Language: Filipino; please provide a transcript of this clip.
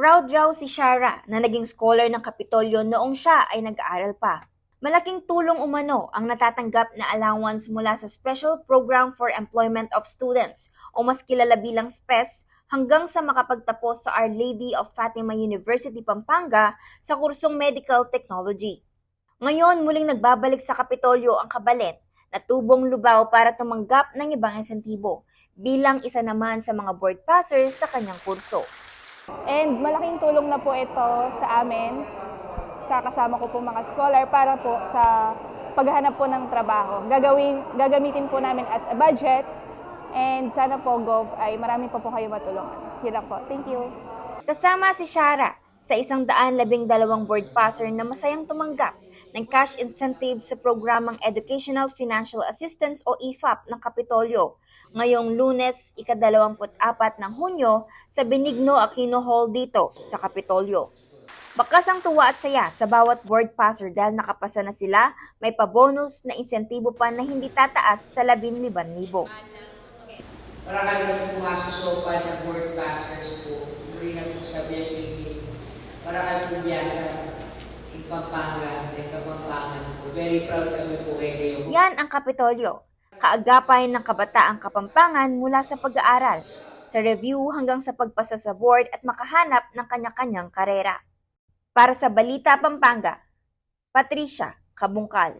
Proud raw si Shara na naging scholar ng Kapitolyo noong siya ay nag-aaral pa. Malaking tulong umano ang natatanggap na allowance mula sa Special Program for Employment of Students o mas kilala bilang SPES hanggang sa makapagtapos sa Our Lady of Fatima University, Pampanga sa kursong Medical Technology. Ngayon muling nagbabalik sa Kapitolyo ang kabalet na tubong lubaw para tumanggap ng ibang insentibo bilang isa naman sa mga board passers sa kanyang kurso. And malaking tulong na po ito sa amin, sa kasama ko po mga scholar para po sa paghahanap po ng trabaho. Gagawin, gagamitin po namin as a budget and sana po Gov ay marami pa po kayo matulungan. Yun lang po. Thank you. Kasama si Shara sa isang daan labing dalawang board passer na masayang tumanggap ng cash incentive sa programang Educational Financial Assistance o EFAP ng Kapitolyo ngayong lunes, ika-24 ng Hunyo sa Benigno Aquino Hall dito sa Kapitolyo. Bakas ang tuwa at saya sa bawat board passer dahil nakapasa na sila, may pabonus na insentibo pa na hindi tataas sa 15,000. Para kayo na pumasok sa upan ng board passers po, muli na po sa BNB. Para kayo pumiyasa, Pampanga, may Kapampangan po. Very proud kami po kayo. Yan ang Kapitolyo, kaagapay ng kabataang kapampangan mula sa pag-aaral, sa review hanggang sa pagpasa sa board at makahanap ng kanya-kanyang karera. Para sa Balita Pampanga, Patricia Kabungkal.